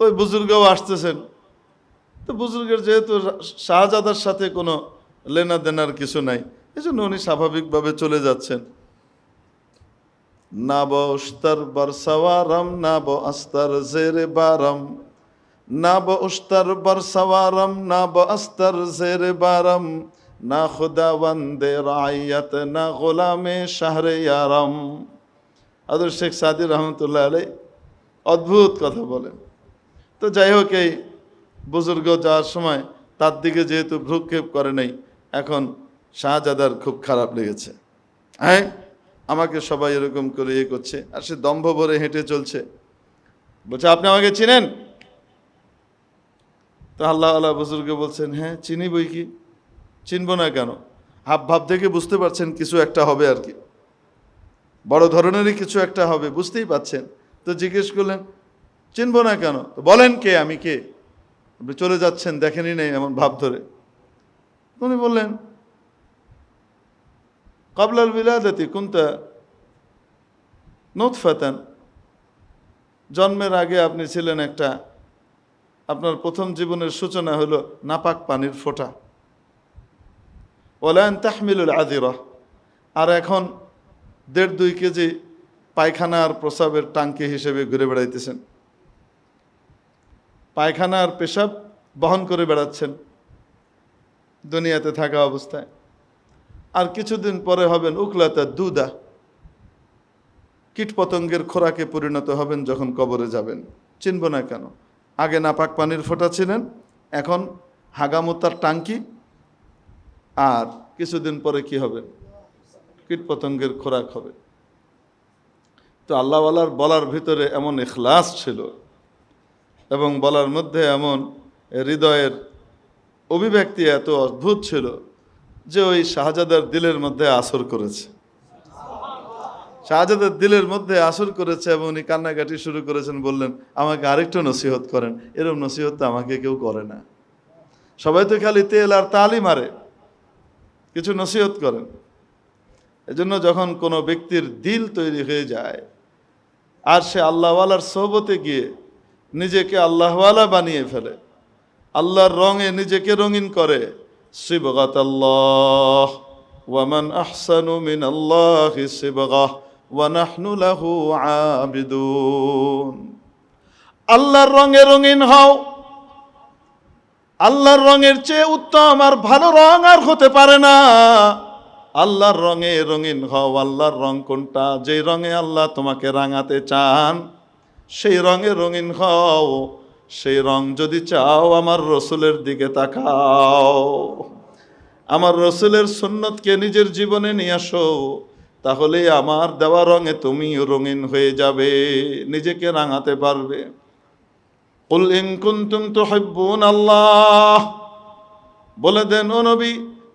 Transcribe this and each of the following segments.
তো ওই বুজুর্গও আসতেছেন। তো বুজুর্গের যেহেতু শাহজাদার সাথে কোনো লেনা দেনার কিছু নাই এই জন্য উনি স্বাভাবিকভাবে চলে যাচ্ছেন। না ব উস্তার বরসাওয়ারম না ব আস্তার জেরে বারম না ব উস্তার বরসাওয়ারম না ব আস্তার জেরে বারম না খুদা বন্দে রাইয়াত না গোলামে শাহরে ইয়ারম। আদর শেখ সাদি রহমতুল্লাহ আলাই অদ্ভুত কথা বলেন। তো যাই হোক, এই বুজুর্গ যাওয়ার সময় তার দিকে যেহেতু ভ্রুক্ষেপ করে নাই, এখন শাহজাদার খুব খারাপ লেগেছে। হ্যাঁ আমাকে সবাই এরকম করে ইয়ে করছে আর সে দম্ভ ভরে হেঁটে চলছে। বলছে, আপনি আমাকে চিনেন? তো আল্লাহ আল্লাহ বুজুর্গ বলছেন হ্যাঁ চিনি বই কি? চিনব না কেন? হাব ভাব দেখে বুঝতে পারছেন কিছু একটা হবে আর কি। বড় ধরনেরই কিছু একটা হবে, বুঝতেই পাচ্ছেন তো জিজ্ঞেস করলেন চিনব না কেন? তো বলেন কে? আমি কে? আপনি চলে যাচ্ছেন দেখেনি নেই এমন ভাব ধরে। উনি বললেন, কাবলাল বিলাদাতি কুন্তা নোৎফাতান জন্মের আগে আপনি ছিলেন একটা, আপনার প্রথম জীবনের সূচনা হলো নাপাক পানির ফোঁটা। ওলায়ন তাহমিলুল আদিরা আর এখন দেড় দুই কেজি পায়খানা আর প্রসাবের টাঙ্কি হিসেবে ঘুরে বেড়াইতেছেন। পায়খানা আর পেশাব বহন করে বেড়াচ্ছেন দুনিয়াতে থাকা অবস্থায়। আর কিছুদিন পরে হবেন উকলাতা দুদা। কীটপতঙ্গের খোরাকে পরিণত হবেন যখন কবরে যাবেন। চিনব না কেন? আগে নাপাক পানির ফোঁটা ছিলেন, এখন হাগামোতার টাঙ্কি। আর কিছুদিন পরে কি হবে? কীটপতঙ্গের খোরাক হবে। তো আল্লাহওয়ালার বলার ভিতরে এমন এখলাস ছিল এবং বলার মধ্যে এমন হৃদয়ের অভিব্যক্তি এত অদ্ভুত ছিল যে ওই শাহজাদার দিলের মধ্যে আসর করেছে। শাহজাদার দিলের মধ্যে আসর করেছে এবং উনি কান্নাকাটি শুরু করেছেন, বললেন, আমাকে আরেকটু নসিহত করেন। এরকম নসিহত তো আমাকে কেউ করে না। সবাই তো খালি তেল আর তালি মারে, কিছু নসিহত করেন। এজন্য যখন কোনো ব্যক্তির দিল তৈরি হয়ে যায়, আর সে আল্লাহওয়ালার সোহবতে গিয়ে নিজেকে আল্লাহওয়ালা বানিয়ে ফেলে। আল্লাহর রঙে নিজেকে রঙিন করে। শিবগাত আল্লাহ ওয়ামান আহসানু মিন আল্লাহ শিবগাহ ওয়ানাহনু আবিদুন। আল্লাহর রঙে রঙিন হও। আল্লাহর রঙের চেয়ে উত্তম আর ভালো রং আর হতে পারে না। আল্লাহর রঙে রঙিন হও। আল্লাহর রং কোনটা? যেই রঙে আল্লাহ তোমাকে রাঙাতে চান সেই রঙে রঙিন হও, সেই রং যদি চাও আমার রসুলের দিকে তাকাও। আমার রসুলের সুন্নতকে নিজের জীবনে নিয়ে আসো তাহলে আমার দেওয়া রঙে তুমিও রঙিন হয়ে যাবে, নিজেকে রাঙাতে পারবে। কুল ইন কুনতুম তুহিব্বুন আল্লাহ। বলে দেন, ও নবী,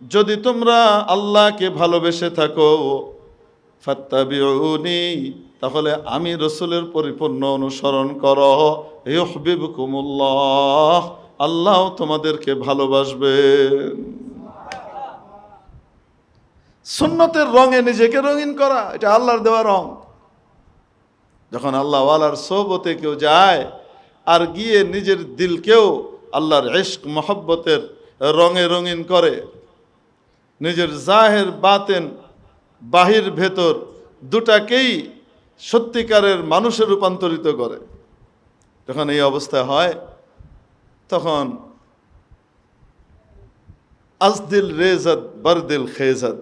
যদি তোমরা আল্লাহকে ভালোবেসে থাকো, ফাত্তাবিউনি তাহলে আমি রসুলের পরিপূর্ণ অনুসরণ করো। আল্লাহ তোমাদেরকে ভালোবাসবেন সুন্নতের রঙে নিজেকে রঙিন করা, এটা আল্লাহর দেওয়া রং। যখন আল্লাহ আল্লাহর সোহবতে কেউ যায়, আর গিয়ে নিজের দিলকেও আল্লাহর ইশক, মহব্বতের রঙে রঙিন করে, নিজের জাহের, বাতেন, বাহির ভেতর দুটাকেই সত্যিকারের মানুষে রূপান্তরিত করে। যখন এই অবস্থা হয়, তখন আজদিল রেজাদ, বরদিল খেজাদ।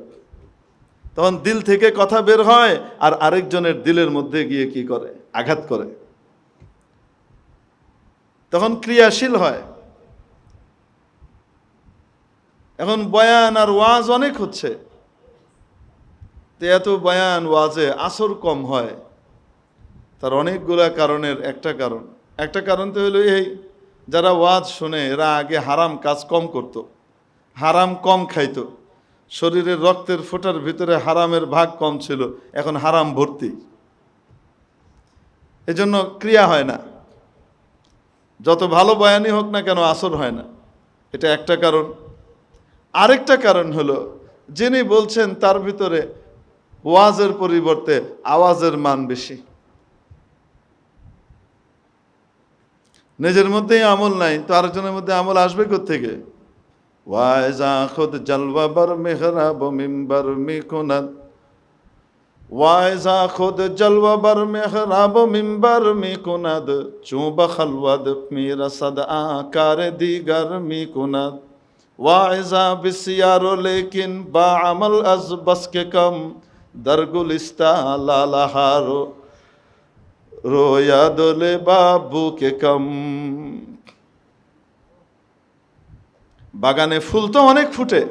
তখন দিল থেকে কথা বের হয় আর আরেকজনের দিলের মধ্যে গিয়ে কি করে? আঘাত করে। তখন ক্রিয়াশীল হয়। এখন বয়ান আর ওয়াজ অনেক হচ্ছে। তো এত বয়ান ওয়াজে আসর কম হয়। তার অনেকগুলা কারণের একটা কারণ। একটা কারণ তো হলো এই, যারা ওয়াজ শুনে, এরা আগে হারাম কাজ কম করত। হারাম কম খাইতো। শরীরের রক্তের ফোঁটার ভিতরে হারামের ভাগ কম ছিল, এখন হারাম ভর্তি। এজন্য ক্রিয়া হয় না। যত ভালো বয়ানই হোক না কেন, আসর হয় না। এটা একটা কারণ। আরেকটা কারণ হলো, যিনি বলছেন তার ভিতরে ওয়াজের পরিবর্তে আওয়াজের মান বেশি। নিজের মধ্যেই আমল নাই, তো আরেকজনের মধ্যে আমল আসবে থেকে ওয়াইজা খুদ জলওয়া বর মেহরাব মিম্বর মিকুনাত ওয়াইজা খুদ জলওয়া বর মেহরাব মিম্বর মিকুনাদ। চুব খলওয়াদ মেরা সদ আকার দিগর মিকুনাদ। ওয়াইজা বিসিয়ারো লেকিন বা আমল আজ বস के দরগুলিস্তা লালাহারো রোয়া দোলে বাবু কে কম। বাগানে ফুল তো অনেক ফুটে,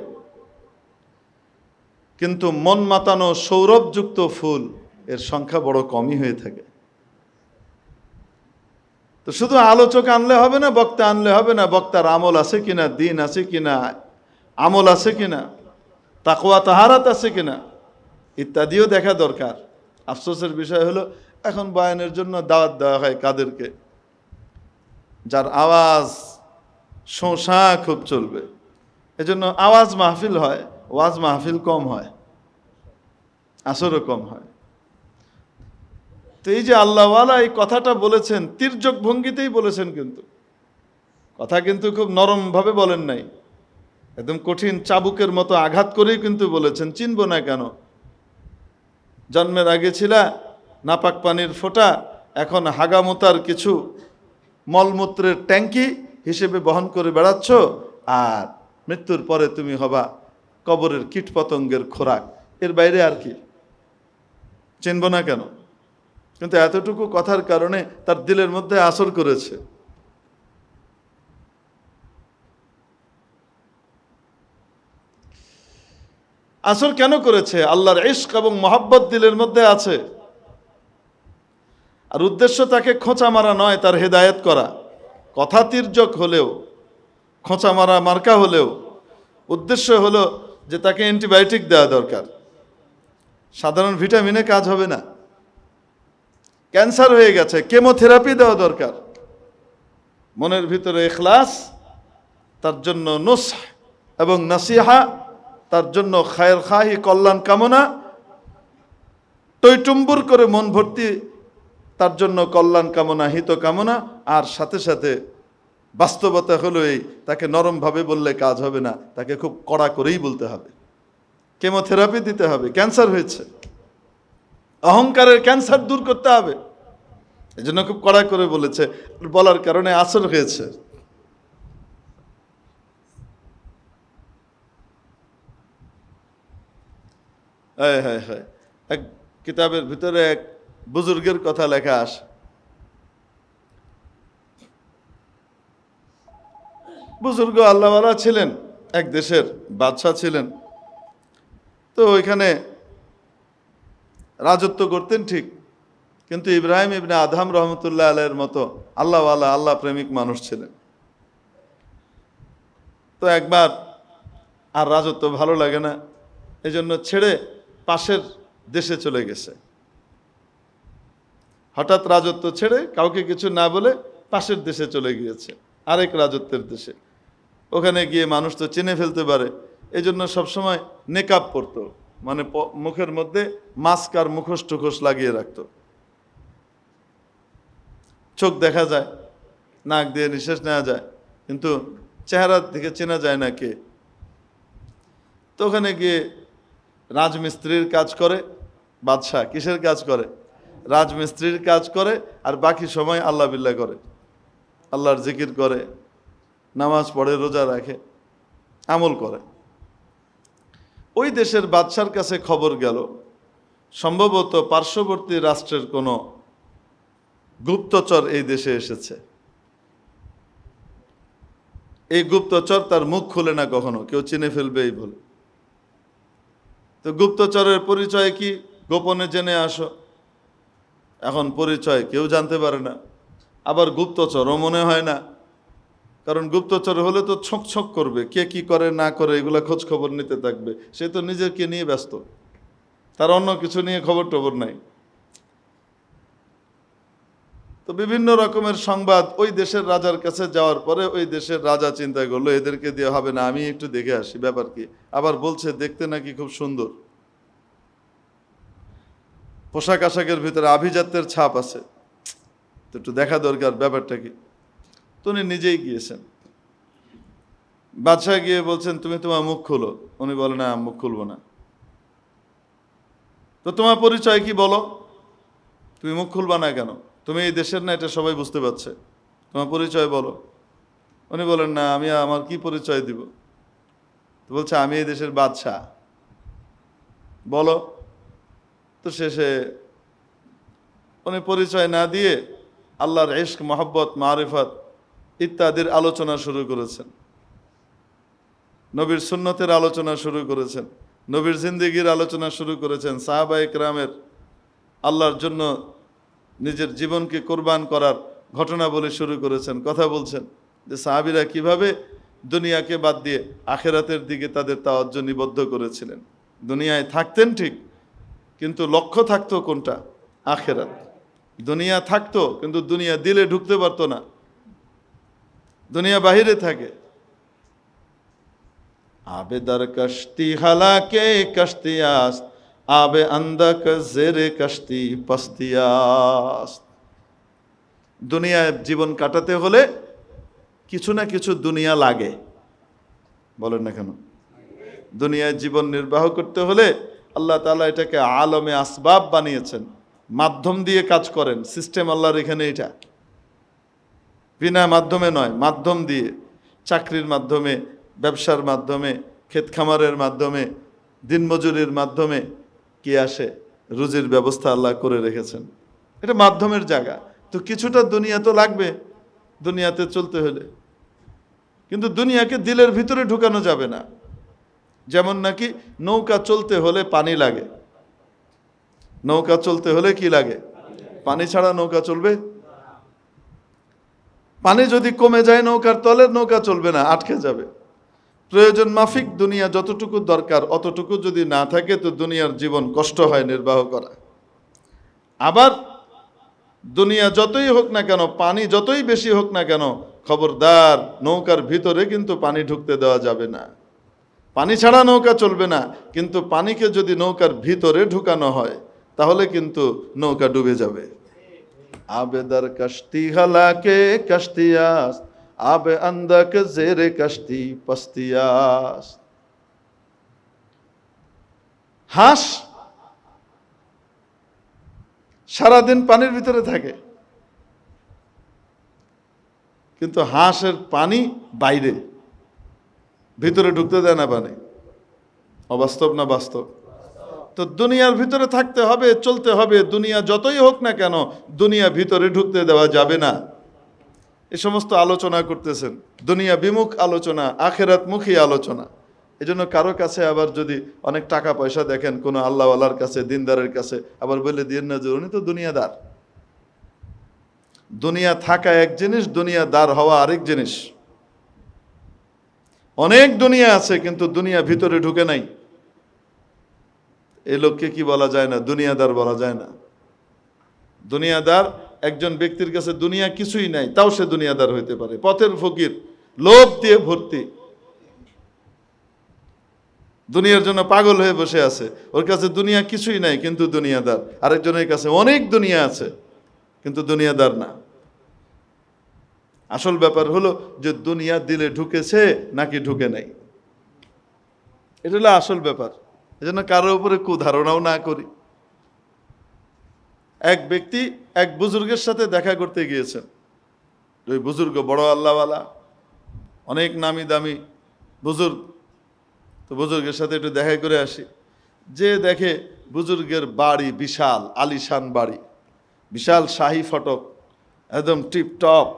কিন্তু মন মাতানো সৌরভযুক্ত ফুল এর সংখ্যা বড় কমই হয়ে থাকে। তো শুধু আলোচক আনলে হবে না, বক্তা আনলে হবে না, বক্তার আমল আছে কিনা, দিন আছে কিনা, আমল আছে কিনা তাকোয়া তাহারাত আছে কিনা ইত্যাদিও দেখা দরকার। আফসোসের বিষয় হলো, এখন বয়ানের জন্য দাওয়াত দেওয়া হয় কাদেরকে। যার আওয়াজ শোষা খুব চলবে। এজন্য আওয়াজ মাহফিল হয়, ওয়াজ মাহফিল কম হয়, আসরও কম হয়। তো এই যে আল্লাহওয়ালা এই কথাটা বলেছেন, তির্যক ভঙ্গিতেই বলেছেন কিন্তু। কথা কিন্তু খুব নরমভাবে বলেন নাই। একদম কঠিন চাবুকের মতো আঘাত করেই কিন্তু বলেছেন, চিনব না কেন? জন্মের আগে ছিলা, নাপাক পানির ফোঁটা, এখন হাগামোতার কিছু মলমূত্রের ট্যাঙ্কি হিসেবে বহন করে বেড়াচ্ছ, আর মৃত্যুর পরে তুমি হবা কবরের কীটপতঙ্গের খোরাক। এর বাইরে আর কি? চিনব না কেন? কিন্তু এতটুকু কথার কারণে তার দিলের মধ্যে আসর করেছে। আসর কেন করেছে? আল্লাহর ইশক এবং মহাব্বত দিলের মধ্যে আছে। আর উদ্দেশ্য তাকে খোঁচা মারা নয়, তার হেদায়েত করা। কথা তির্যক হলেও, খোঁচা মারা মার্কা হলেও, উদ্দেশ্য হলো যে তাকে অ্যান্টিবায়োটিক দেওয়া দরকার। সাধারণ ভিটামিনে কাজ হবে না। ক্যান্সার হয়ে গেছে, কেমোথেরাপি দেওয়া দরকার। মনের ভিতরে এখলাস, তার জন্য নুস এবং নাসিহা তার জন্য খায়ের খাহি, কল্যাণ কামনা। টইটুম্বুর করে মন ভর্তি, তার জন্য কল্যাণ কামনা, হিত কামনা। আর সাথে সাথে বাস্তবতা হলো এই, তাকে নরমভাবে বললে কাজ হবে না, তাকে খুব কড়া করেই বলতে হবে। কেমোথেরাপি দিতে হবে, ক্যান্সার হয়েছে। অহংকারের ক্যান্সার দূর করতে হবে। এই জন্য খুব কড়া করে বলেছে, বলার কারণে আসর হয়েছে। হ্যাঁ হ্যাঁ হ্যাঁ। এক কিতাবের ভিতরে এক বুজুর্গের কথা লেখা আস। বুজুর্গ আল্লাহওয়ালা ছিলেন, এক দেশের বাদশাহ ছিলেন। তো ওইখানে রাজত্ব করতেন ঠিক, কিন্তু ইব্রাহিম ইবনে আধাম রহমতুল্লাহ আলের মতো আল্লাহওয়ালা, আল্লাহ প্রেমিক মানুষ ছিলেন। তো একবার আর রাজত্ব ভালো লাগে না, এজন্য ছেড়ে পাশের দেশে চলে গেছে। হঠাৎ রাজত্ব ছেড়ে কাউকে কিছু না বলে পাশের দেশে চলে গিয়েছে, আরেক রাজত্বের দেশে। ওখানে গিয়ে মানুষ তো চিনে ফেলতে পারে এই জন্য সবসময় নেকাপ পরতো মানে মুখের মধ্যে মাস্ক আর মুখোশ টুখোশ লাগিয়ে রাখতো। চোখ দেখা যায়, নাক দিয়ে নিঃশ্বাস নেওয়া যায়, কিন্তু চেহারার দিকে চেনা যায় না কে। তো ওখানে গিয়ে রাজমিস্ত্রির কাজ করে, বাদশাহ কিসের কাজ করে? রাজমিস্ত্রির কাজ করে আর বাকি সময় আল্লাহ বিল্লাহ করে। আল্লাহর জিকির করে, নামাজ পড়ে, রোজা রাখে, আমল করে। ওই দেশের বাদশার কাছে খবর গেল, সম্ভবত পার্শ্ববর্তী রাষ্ট্রের কোনো গুপ্তচর এই দেশে এসেছে। এই গুপ্তচর তার মুখ খুলে না কখনো, কেউ চিনে ফেলবে এই বলে তো গুপ্তচরের পরিচয় কি? গোপনে জেনে আসো। এখন পরিচয় কেউ জানতে পারে না। আবার গুপ্তচরও মনে হয় না। কারণ গুপ্তচর হলে তো ছক ছক করবে, কে কি করে, না করে, এগুলো খোঁজ খবর নিতে থাকবে। সে তো নিজেকে নিয়ে ব্যস্ত। তার অন্য কিছু নিয়ে খবর টবর নাই। তো বিভিন্ন রকমের সংবাদ ওই দেশের রাজার কাছে যাওয়ার পরে ওই দেশের রাজা চিন্তা করল, এদেরকে দিয়ে হবে না, আমি একটু দেখে আসি, ব্যাপার কি? আবার বলছে, দেখতে নাকি খুব সুন্দর। পোশাক আশাকের ভিতরে আভিজাত্যের ছাপ আছে। তো একটু দেখা দরকার, ব্যাপারটা কি? তো উনি নিজেই গিয়েছেন। বাদশাহ গিয়ে বলছেন, তুমি তোমার মুখ খুলো। উনি বলে, না, মুখ খুলবো না। তো তোমার পরিচয় কি বলো? তুমি মুখ খুলবা না কেন? তুমি এই দেশের না, এটা সবাই বুঝতে পারছে। তোমার পরিচয় বলো। উনি বলেন, না, আমি আমার কি পরিচয় দিব? তো বলছে, আমি এই দেশের বাদশাহ। বলো। তো শেষে উনি পরিচয় না দিয়ে আল্লাহর ইশক, মহব্বত, মারিফত ইত্যাদির আলোচনা শুরু করেছেন। নবীর সুন্নতের আলোচনা শুরু করেছেন। নবীর জিন্দিগির আলোচনা শুরু করেছেন। সাহাবা ইকরামের আল্লাহর জন্য নিজের জীবনকে কোরবান করার ঘটনা বলে শুরু করেছেন, কথা বলছেন যে সাহাবিরা কীভাবে দুনিয়াকে বাদ দিয়ে আখেরাতের দিকে তাদের তাওয়াজ্য নিবদ্ধ করেছিলেন। দুনিয়ায় থাকতেন ঠিক, কিন্তু লক্ষ্য থাকতো কোনটা? আখেরাত। দুনিয়া থাকতো, কিন্তু দুনিয়া দিলে ঢুকতে পারতো না। দুনিয়া বাহিরে থাকে। আবে দর কষ্টি হালাকে কষ্টিয়াস আবে আন্দক জেরে কষ্টি পস্তিয়াস। দুনিয়ায় জীবন কাটাতে হলে কিছু না কিছু দুনিয়া লাগে। বলেন না কেন? দুনিয়ায় জীবন নির্বাহ করতে হলে আল্লাহ তালা এটাকে আলমে আসবাব বানিয়েছেন। মাধ্যম দিয়ে কাজ করেন। সিস্টেম আল্লাহর এখানে এটা। বিনা মাধ্যমে নয়, মাধ্যম দিয়ে। চাকরির মাধ্যমে, ব্যবসার মাধ্যমে ক্ষেত খামারের মাধ্যমে, দিনমজুরির মাধ্যমে কি আসে? রুজির ব্যবস্থা আল্লাহ করে রেখেছেন। এটা মাধ্যমের জায়গা। তো কিছুটা দুনিয়া তো লাগবে, দুনিয়াতে চলতে হলে। কিন্তু দুনিয়াকে দিলের ভিতরে ঢুকানো যাবে না। যেমন নাকি নৌকা চলতে হলে পানি লাগে। নৌকা চলতে হলে কি লাগে? পানি ছাড়া নৌকা চলবে? পানি যদি কমে যায় নৌকার তলে, নৌকা চলবে না, আটকে যাবে। প্রয়োজন মাফিক দুনিয়া যতটুকু দরকার, অতটুকু যদি না থাকে তো দুনিয়ার জীবন কষ্ট হয় নির্বাহ করা। আবার দুনিয়া যতই হোক না কেন, পানি যতই বেশি হোক না কেন, খবরদার নৌকার ভিতরে কিন্তু পানি ঢুকতে দেওয়া যাবে না। পানি ছাড়া নৌকা চলবে না, কিন্তু পানিকে যদি নৌকার ভিতরে ঢুকানো হয়, তাহলে কিন্তু নৌকা ডুবে যাবে। আবেদার কষ্টি হালাকে আবে আন্দক জেরে কষ্টি পস্তিয়াস। হাঁস সারাদিন পানির ভিতরে থাকে, কিন্তু হাঁসের পানি বাইরে, ভিতরে ঢুকতে দেয় না পানি। অবাস্তব না বাস্তব? তো দুনিয়ার ভিতরে থাকতে হবে, চলতে হবে, দুনিয়া যতই হোক না কেন, দুনিয়া ভিতরে ঢুকতে দেওয়া যাবে না। এ সমস্ত আলোচনা করতেছেন। দুনিয়া বিমুখ আলোচনা আখেরাতমুখী আলোচনা। এজন্য কারও কাছে আবার যদি অনেক টাকা পয়সা দেখেন, কোনো আল্লাহওয়ালার কাছে, দিনদারের কাছে, আবার বলে দিয়ে না উনি তো দুনিয়াদার। দুনিয়া থাকা এক জিনিস, দুনিয়া দার হওয়া আরেক জিনিস। অনেক দুনিয়া আছে, কিন্তু দুনিয়া ভিতরে ঢুকে নাই। এই লোককে কি বলা যায় না? দুনিয়াদার বলা যায় না। দুনিয়াদার একজন ব্যক্তির কাছে দুনিয়া কিছুই নাই, তাও সে দুনিয়াদার হইতে পারে। পথের ফকির, লোভ দিয়ে ভর্তি। দুনিয়ার জন্য পাগল হয়ে বসে আছে। ওর কাছে দুনিয়া কিছুই নাই, কিন্তু দুনিয়াদার। আরেকজনের কাছে অনেক দুনিয়া আছে, কিন্তু দুনিয়াদার না। আসল ব্যাপার হলো যে দুনিয়া দিলে ঢুকেছে নাকি ঢুকে নাই। এটা হলো আসল ব্যাপার। এজন্য কারোর উপরে কুধারণাও না করি। এক ব্যক্তি এক বুজুর্গের সাথে দেখা করতে গিয়েছেন। ওই বুজুর্গ বড় আল্লাহওয়ালা, অনেক নামি দামি বুজুর্গ। তো বুজুর্গের সাথে একটু দেখা করে আসি। যে দেখে বুজুর্গের বাড়ি বিশাল, আলিশান বাড়ি। বিশাল শাহি ফটক, একদম টিপ টপ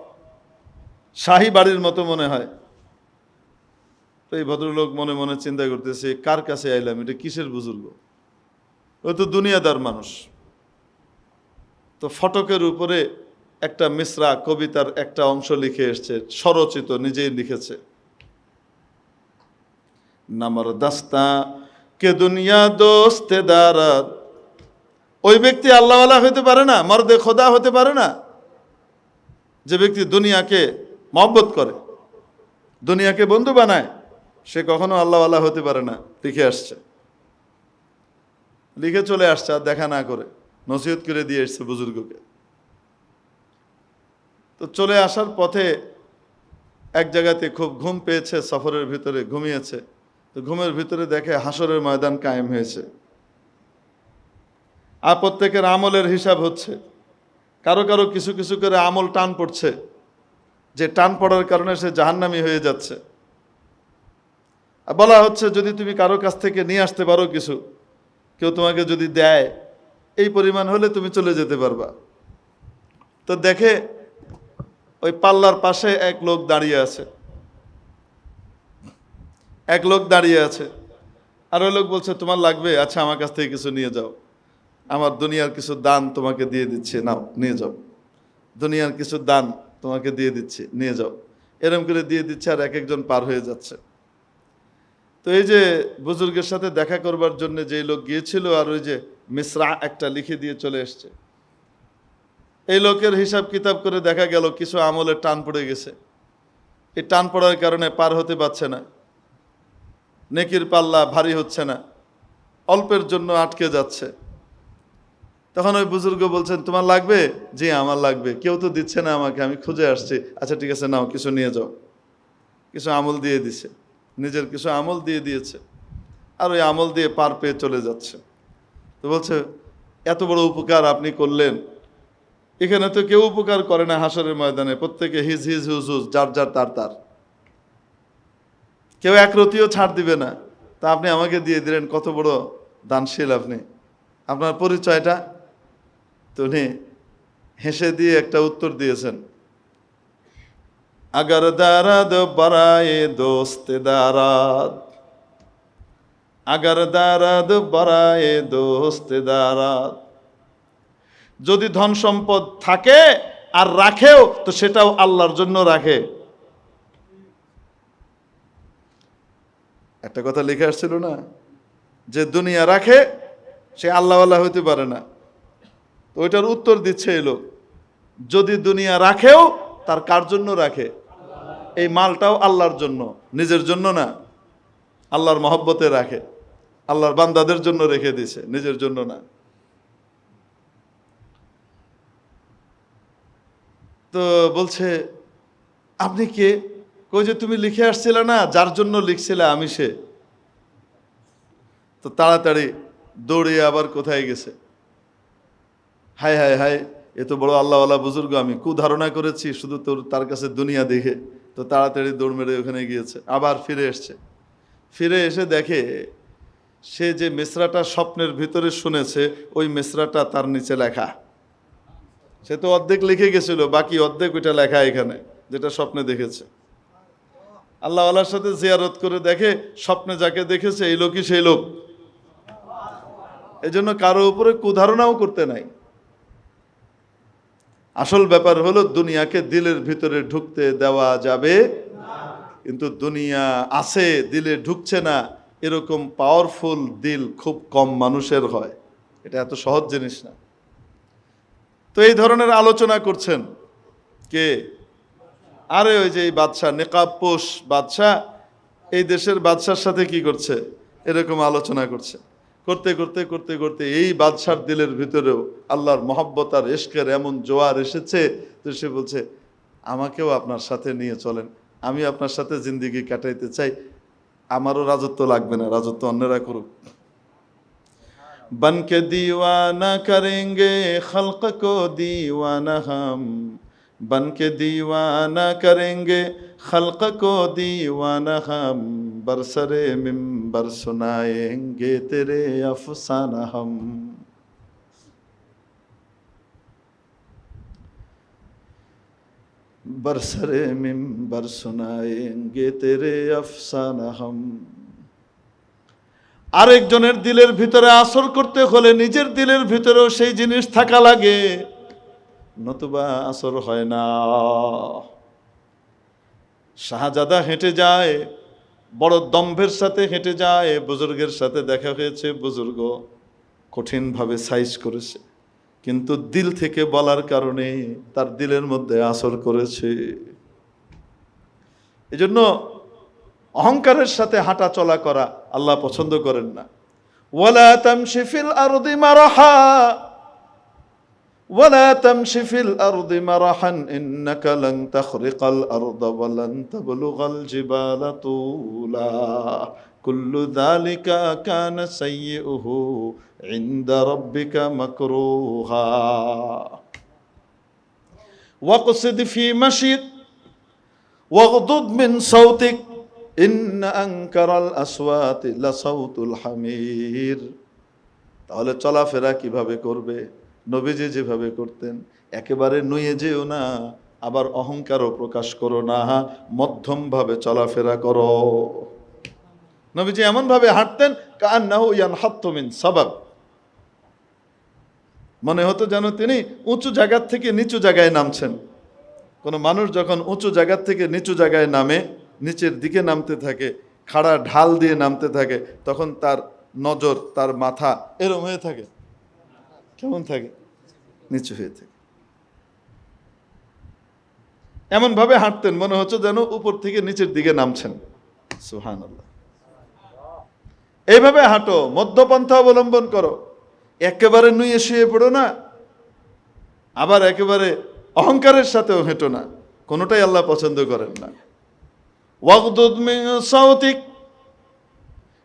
শাহী বাড়ির মতো মনে হয়। তো এই ভদ্রলোক মনে মনে চিন্তা করতেছে, কার কাছে আইলাম? এটা কিসের বুজুর্গ? ও তো দুনিয়াদার মানুষ। তো ফটকের উপরে একটা মিশ্রা কবিতার একটা অংশ লিখে এসছে, স্বরচিত, নিজেই লিখেছে। নামর দাস্তা কে দুনিয়া দোস্তে দারাত ওই ব্যক্তি আল্লাহওয়ালা হতে পারে না, মর্দে খোদা হতে পারে না। যে ব্যক্তি দুনিয়াকে মহব্বত করে, দুনিয়াকে বন্ধু বানায়, সে কখনো আল্লাহওয়ালা হতে পারে না, লিখে আসছে। লিখে চলে আসছে আর দেখা না করে। নসিহত করে দিয়ে এসছে বুজুর্গকে। তো চলে আসার পথে এক জায়গাতে খুব ঘুম পেয়েছে, সফরের ভিতরে ঘুমিয়েছে। তো ঘুমের ভিতরে দেখে হাসরের ময়দান কায়েম হয়েছে। আর প্রত্যেকের আমলের হিসাব হচ্ছে, কারও কারও কিছু কিছু করে আমল টান পড়ছে, যে টান পড়ার কারণে সে জাহান্নামি হয়ে যাচ্ছে। বলা হচ্ছে, যদি তুমি কারও কাছ থেকে নিয়ে আসতে পারো কিছু, কেউ তোমাকে যদি দেয় এই পরিমাণ হলে তুমি চলে যেতে পারবা। তো দেখে ওই পাল্লার পাশে এক লোক দাঁড়িয়ে আছে। এক লোক দাঁড়িয়ে আছে। আর ওই লোক বলছে, তোমার লাগবে? আচ্ছা আমার কাছ থেকে কিছু নিয়ে যাও। আমার দুনিয়ার কিছু দান তোমাকে দিয়ে দিচ্ছে। নাও, নিয়ে যাও। দুনিয়ার কিছু দান তোমাকে দিয়ে দিচ্ছে। নিয়ে যাও। এরম করে দিয়ে দিচ্ছে আর এক একজন পার হয়ে যাচ্ছে। তো এই যে বুজুর্গের সাথে দেখা করবার জন্য যে লোক গিয়েছিল আর ওই যে মিশ্রা একটা লিখে দিয়ে চলে এসছে। এই লোকের হিসাব কিতাব করে দেখা গেল কিছু আমলের টান পড়ে গেছে। এই টান পড়ার কারণে পার হতে পারছে না। নেকির পাল্লা ভারী হচ্ছে না। অল্পের জন্য আটকে যাচ্ছে। তখন ওই বুজুর্গ বলছেন, তোমার লাগবে? জি, আমার লাগবে। কেউ তো দিচ্ছে না আমাকে, আমি খুঁজে আসছি। আচ্ছা ঠিক আছে, নাও, কিছু নিয়ে যাও। কিছু আমল দিয়ে দিছে। নিজের কিছু আমল দিয়ে দিয়েছে। আর ওই আমল দিয়ে পার পেয়ে চলে যাচ্ছে। তো বলছে, এত বড় উপকার আপনি করলেন। এখানে তো কেউ উপকার করে না হাসরের ময়দানে। প্রত্যেকে হিজ হিজ, হুজ হুজ, যার যার, তার তার। কেউ একরতিও ছাড় দিবে না। তা আপনি আমাকে দিয়ে দিলেন, কত বড় দানশীল আপনি। আপনার পরিচয়টা? তো উনি হেসে দিয়ে একটা উত্তর দিয়েছেন, আগার দারাদ বারায়ে দোস্তে দারাদ আগার দারাদ, বরায়ে দোস্তে দারাদ। যদি ধন সম্পদ থাকে আর রাখেও, তো সেটাও আল্লাহর জন্য রাখে। একটা কথা লিখে আসছিল না? যে দুনিয়া রাখে, সে আল্লাহ আল্লাহ হইতে পারে না। তো ওইটার উত্তর দিচ্ছে এই লোক। যদি দুনিয়া রাখেও, তার কার জন্য রাখে? এই মালটাও আল্লাহর জন্য, নিজের জন্য না। আল্লাহর মহব্বতে রাখে। আল্লাহর বান্দাদের জন্য রেখে দিছে নিজের জন্য না। তো বলছে, আপনি কে? কই যে, তুমি লিখে আসছিলে না, যার জন্য লিখছিলে আমি সে। তো তাড়াতাড়ি দৌড়িয়ে আবার কোথায় গেছে? হায় হায় হায় এ তো বড় আল্লাহওয়ালা বুজুর্গ, আমি কু ধারণা করেছি, শুধু তোর, তার কাছে দুনিয়া দেখে। তো তাড়াতাড়ি দৌড় মেরে ওখানে গিয়েছে, আবার ফিরে এসছে। ফিরে এসে দেখে সে যে মেসরাটা স্বপ্নের ভিতরে শুনেছে, ওই মেসরাটা তার নিচে লেখা। সে তো অর্ধেক লিখে গেছিল, বাকি অর্ধেক ওইটা লেখা এখানে, যেটা স্বপ্নে দেখেছে। আল্লাহ আল্লাহর সাথে জিয়ারত করে দেখে, স্বপ্নে যাকে দেখেছে, এই লোকই সেই লোক। এই জন্য কারও উপরে কুধারণাও করতে নাই। আসল ব্যাপার হলো, দুনিয়াকে দিলের ভিতরে ঢুকতে দেওয়া যাবে কিন্তু দুনিয়া আছে, দিলে ঢুকছে না। এরকম পাওয়ারফুল দিল খুব কম মানুষের হয়। এটা এত সহজ জিনিস না। তো এই ধরনের আলোচনা করছেন কে? আরে ওই যে এই বাদশাহ নেকাবপোষ বাদশাহ, এই দেশের বাদশার সাথে কি করছে? এরকম আলোচনা করছে। করতে করতে করতে করতে এই বাদশার দিলের ভিতরেও আল্লাহর মহব্বত আর এশকের এমন জোয়ার এসেছে তো সে বলছে, আমাকেও আপনার সাথে নিয়ে চলেন। আমি আপনার সাথে জিন্দিগি কাটাইতে চাই। আমারও রাজত্ব লাগবে না, রাজত্ব অন্যরা করুক। বনকে দিওয়ানা করেঙ্গে খালক কো দিওয়ানা হাম বনকে দিওয়ানা করেঙ্গে খালক কো দিওয়ানা হাম বরসরে মিম্বর সুনায়েঙ্গে, তেরে আফসানা হাম बरसरे मिम्बर सुनाएंगे तेरे अफसाना हम আরেকজনের দিলের ভিতরে আসর করতে হলে নিজের দিলের ভিতরেও সেই জিনিস থাকা লাগে নতুবা আসর হয় না শাহজাদা হেঁটে যায় বড় দম্ভের সাথে হেঁটে যায় বুজুর্গের সাথে দেখা হয়েছে বুজুর্গ কঠিনভাবে সাইজ করেছে কিন্তু দিল থেকে বলার কারণে তার দিলের মধ্যে আসর করেছে। এজন্য অহংকারের সাথে হাঁটা চলা করা আল্লাহ পছন্দ করেন না। ওয়ালা তামশিফিল আরদি মারাহা। ولا تمش في الأرض مرحا إنك لن تخرق الأرض ولن تبلغ الجبال طولا كل ذلك كان سيئه عند ربك مكروها واقصد في مشيك واغضض من صوتك إن أنكر الأصوات لصوت الحمير তাহলে চলাফেরা কিভাবে করবে নবীজি যেভাবে করতেন, একেবারে নুয়ে যেও না, আবার অহংকারও প্রকাশ করো না, মধ্যমভাবে চলাফেরা করো। নবীজি এমনভাবে হাঁটতেন কান্নাহু ইয়ান হাত্তমিন সাবাব। মনে হতো যেন তিনি উঁচু জায়গার থেকে নিচু জায়গায় নামছেন। কোনো মানুষ যখন উঁচু জায়গার থেকে নিচু জায়গায় নামে, নিচের দিকে নামতে থাকে, খাড়া ঢাল দিয়ে নামতে থাকে, তখন তার নজর, তার মাথা এরম হয়ে থাকে। কেমন থাকে? নিচু হয়ে থাকে। এমনভাবে হাঁটতেন, মনে হচ্ছে যেন উপর থেকে নিচের দিকে নামছেন। সুহান এইভাবে হাঁটো, মধ্যপন্থা অবলম্বন করো। একেবারে নুয়ে শুয়ে পড়ো না, আবার একেবারে অহংকারের সাথেও হেঁটো না। কোনোটাই আল্লাহ পছন্দ করেন না।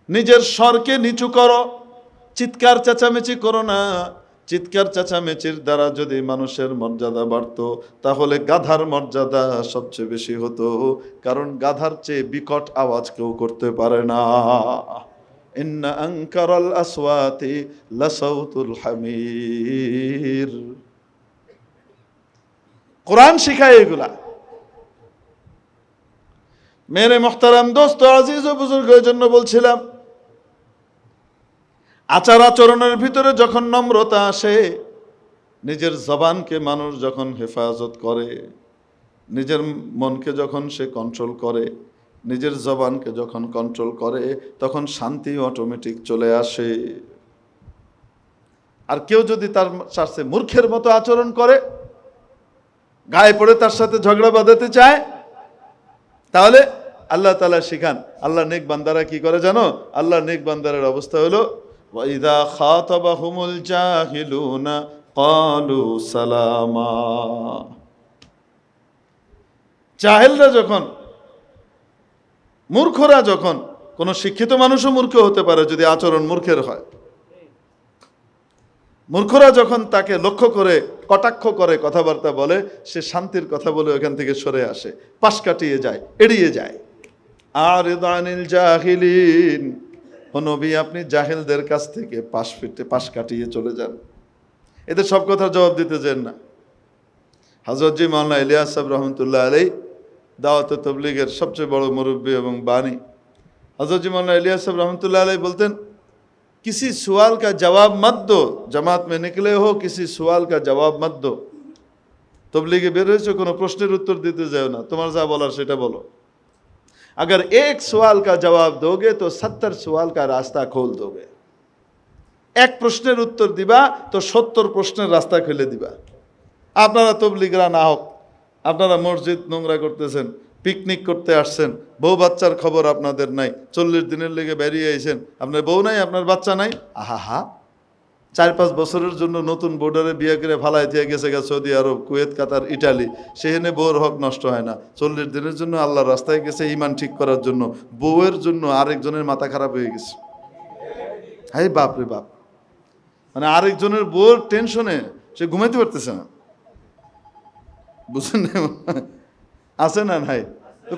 নিজের স্বরকে নিচু করো, চিৎকার চেঁচামেচি করো না। চিৎকার চেঁচামেচির দ্বারা যদি মানুষের মর্যাদা বাড়তো, তাহলে গাধার মর্যাদা সবচেয়ে বেশি হতো। কারণ গাধার চেয়ে বিকট আওয়াজ কেউ করতে পারে না। ইন্না আনকারাল আসওয়াতি লাসাউতুল হামির। কোরআন শিখায় এগুলা। মেরে মোহতারাম, দোস্ত আজিজ ও বুজুর্গের জন্য বলছিলাম আচার আচরণের ভিতরে যখন নম্রতা আসে, নিজের জবানকে মানুষ যখন হেফাজত করে, নিজের মনকে যখন সে কন্ট্রোল করে, নিজের জবানকে যখন কন্ট্রোল করে, তখন শান্তি অটোমেটিক চলে আসে। আর কেউ যদি তার সাথে মূর্খের মতো আচরণ করে, গায়ে পড়ে তার সাথে ঝগড়া বাঁধাতে চায়, তাহলে আল্লাহ তালা শিখান, আল্লাহ নেক বান্দারা কি করে জানো? আল্লাহ নেক বান্দারের অবস্থা হলো ওয়াইদা খাতাবাহুমুল জাহিলুনা ক্বালু সালামা জাহেলরা যখন, মূর্খরা যখন, কোনো শিক্ষিত মানুষও মূর্খ হতে পারে যদি আচরণ মূর্খের হয়। মূর্খরা যখন তাকে লক্ষ্য করে, কটাক্ষ করে, কথাবার্তা বলে, সে শান্তির কথা বলে ওখান থেকে সরে আসে, পাশ কাটিয়ে যায়, এড়িয়ে যায়। আর জাহিলিন। ও নবী আপনি জাহিলদের কাছ থেকে পাশ ফিরতে পাশ কাটিয়ে চলে যান এদের সব কথার জবাব দিতে যেন না হজরতজি মাওলানা ইলিয়াস সাহেব রহমতুল্লাহ আলাই দাওয়াত তবলিগের সবচেয়ে বড় মুরব্বী এবং বাণী হজরতজি মাওলানা ইলিয়াস সাহেব রহমতুল্লাহ আলাই বলতেন किसी सवाल का जवाब मत दो जमात में निकले हो किसी सवाल का जवाब मत दो তবলিগে বের হয়েছে কোনো প্রশ্নের উত্তর দিতে যাও না তোমার যা বলার সেটা বলো अगर एक सवाल का जवाब दोगे तो सत्तर सवाल का रास्ता खोल दोगे এক প্রশ্নের উত্তর দিবা তো সত্তর প্রশ্নের রাস্তা খুলে দিবা আপনারা তবলিগরা না হোক আপনারা মসজিদ নোংরা করতেছেন পিকনিক করতে আসছেন বউ বাচ্চার খবর আপনাদের নাই চল্লিশ দিনের লেগে বেরিয়ে আইছেন আপনার বউ নাই আপনার বাচ্চা নাই আহা হা চার পাঁচ বছরের জন্য নতুন বোর্ডারে বিয়ে করে ফালাই দিয়ে গেছে গা Saudi Arab, Kuwait, Qatar, Italy. সেখানে বউর হক নষ্ট হয় না। চল্লিশ দিনের জন্য আল্লাহর রাস্তায় গেছে ইমান ঠিক করার জন্য। বউয়ের জন্য আরেকজনের মাথা খারাপ হয়ে গেছে। হাই বাপ রে বাপ। মানে আরেকজনের বউর টেনশনে সে ঘুমাইতে পারতেছে না। বুঝলেন আছে না নাই?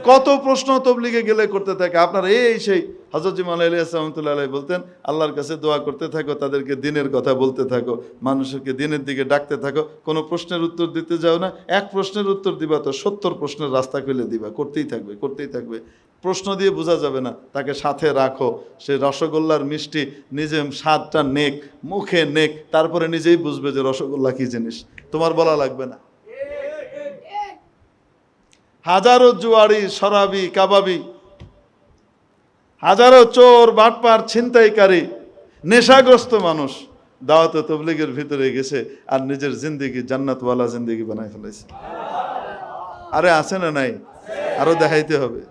কত প্রশ্ন তবলিগে গেলে করতে থাকে। আপনার এই, সেই। হজরত জিমাল আলী আসসালামতুল্লাহ আলাই বলতেন, আল্লাহর কাছে দোয়া করতে থাকো, তাদেরকে দিনের কথা বলতে থাকো, মানুষকে দিনের দিকে ডাকতে থাকো, কোনো প্রশ্নের উত্তর দিতে যাও না, এক প্রশ্নের উত্তর দিবা তো সত্তর প্রশ্নের রাস্তা খুলে দিবা, করতেই থাকবে করতেই থাকবে। প্রশ্ন দিয়ে বোঝা যাবে না, তাকে সাথে রাখো, সে রসগোল্লার মিষ্টি নিজে স্বাদটা নেক, মুখে নেক, তারপরে নিজেই বুঝবে যে রসগোল্লা কি জিনিস, তোমার বলা লাগবে না। হাজারো জুয়ারি শরাবি, কাবাবি হাজারো চোর, বাটপার, ছিনতাইকারী, নেশাগ্রস্ত মানুষ দাওয়াত তবলিগের ভিতরে গেছে আর নিজের জিন্দিগি, জান্নাতওয়ালা জিন্দিগি বানাই ফেলেছে আরে আছে না নাই? আরও দেখাইতে হবে।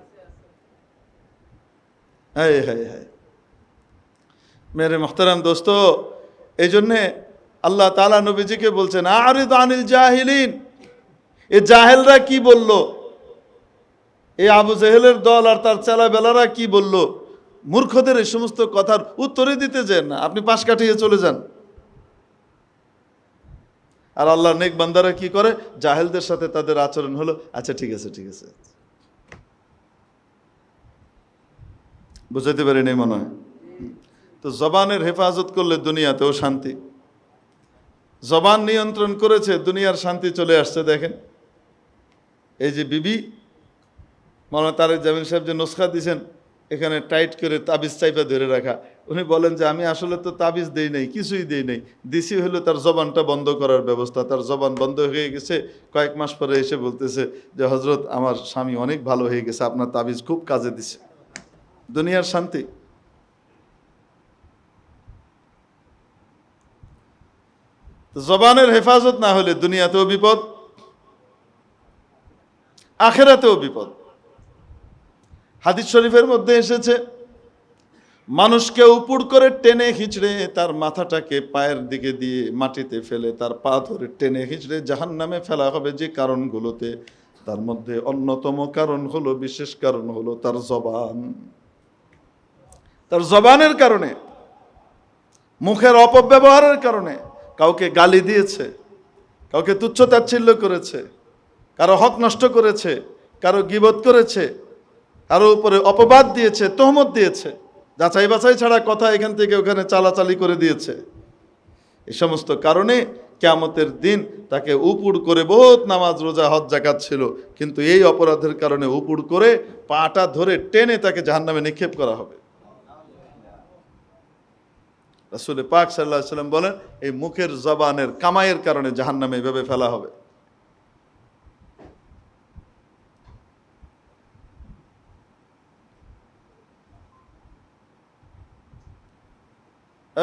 মেরে মোহতারাম দোস্ত এই জন্যে আল্লাহ তালা নবীজিকে বলছেন, আরিদ আনিল জাহিলিন। এ জাহেলরা কি বলল? এই আবু জেহেলের দল আর তার চেলা বেলারা কি বলল? মূর্খদের এই সমস্ত কথার উত্তরে দিতে যেন না। আপনি পাশ কাটিয়ে চলে যান। আর আল্লাহ নেক বান্দারা কি করে? জাহেলদের সাথে তাদের আচরণ হলো আচ্ছা ঠিক আছে ঠিক আছে। বুঝাইতে পারিনি মনে হয়। তো জবানের হেফাজত করলে দুনিয়াতেও শান্তি। জবান নিয়ন্ত্রণ করেছে, দুনিয়ার শান্তি চলে আসছে, দেখেন। এই যে বিবি, মৌলানা তারেক জামিন সাহেব যে নুসখা দিয়েছেন এখানে টাইট করে তাবিজ চাইপা ধরে রাখা। উনি বলেন যে, আমি আসলে তো তাবিজ দেই নাই, কিছুই দেই নাই। দিছি হলো তার জবানটা বন্ধ করার ব্যবস্থা। তার জবান বন্ধ হয়ে গেছে। কয়েক মাস পরে এসে বলতেছে যে হজরত আমার স্বামী অনেক ভালো হয়ে গেছে, আপনার তাবিজ খুব কাজে দিছে। দুনিয়ার শান্তি। জবানের হেফাজত না হলে দুনিয়াতেও বিপদ, আখেরাতেও বিপদ। হাদিস শরীফের মধ্যে এসেছে, মানুষকে উপুড় করে টেনে হিচড়ে তার মাথাটাকে পায়ের দিকে দিয়ে মাটিতে ফেলে তার পা ধরে টেনে হিচড়ে জাহান নামে ফেলা হবে যে কারণগুলোতে। তার মধ্যে অন্যতম কারণ হলো, বিশেষ কারণ হলো তার জবান। তার জবানের কারণে, মুখের অপব্যবহারের কারণে কাউকে গালি দিয়েছে, কাউকে তুচ্ছতাচ্ছিল্য করেছে, কারও হক নষ্ট করেছে, কারও গিবত করেছে কারও উপরে অপবাদ দিয়েছে, তহমত দিয়েছে। যাচাই বাছাই ছাড়া কথা এখান থেকে ওখানে চালাচালি করে দিয়েছে। এই সমস্ত কারণে কেয়ামতের দিন তাকে উপুড় করে বহুত নামাজ, রোজা, হজ জাকাত ছিল। কিন্তু এই অপরাধের কারণে উপুড় করে পাটা ধরে টেনে তাকে জাহান্নামে নিক্ষেপ করা হবে। রাসুলে পাক সাল্লাহ সাল্লাম বলেন, এই মুখের জবানের কামাইয়ের কারণে জাহান্নামে এভাবে ফেলা হবে।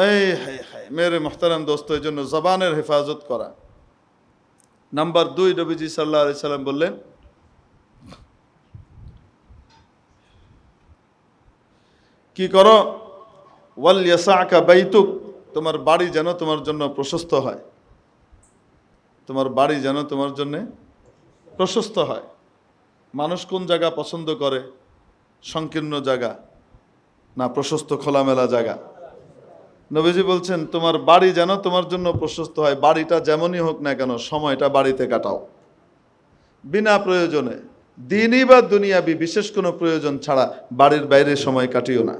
এই হাই হাই, মেরে মোহতারাম দোস্ত, এই জন্য জবানের হেফাজত করা। নাম্বার দুই নবীজি সাল্লাহ আলি সাল্লাম বললেন, কি করো? ওয়াল ইয়াসা আঁকা বাইতুক, তোমার বাড়ি যেন তোমার জন্য প্রশস্ত হয়। তোমার বাড়ি যেন তোমার জন্য প্রশস্ত হয়। মানুষ কোন জায়গা পছন্দ করে? সংকীর্ণ জায়গা না প্রশস্ত খোলামেলা জায়গা? নবীজি বলছেন, তোমার বাড়ি যেন তোমার জন্য প্রশস্ত হয়, বাড়িটা যেমনই হোক না কেন, সময়টা বাড়িতে কাটাও। বিনা প্রয়োজনে, দিনই বা দুনিয়াবি বিশেষ কোনো প্রয়োজন ছাড়া বাড়ির বাইরে সময় কাটিও না।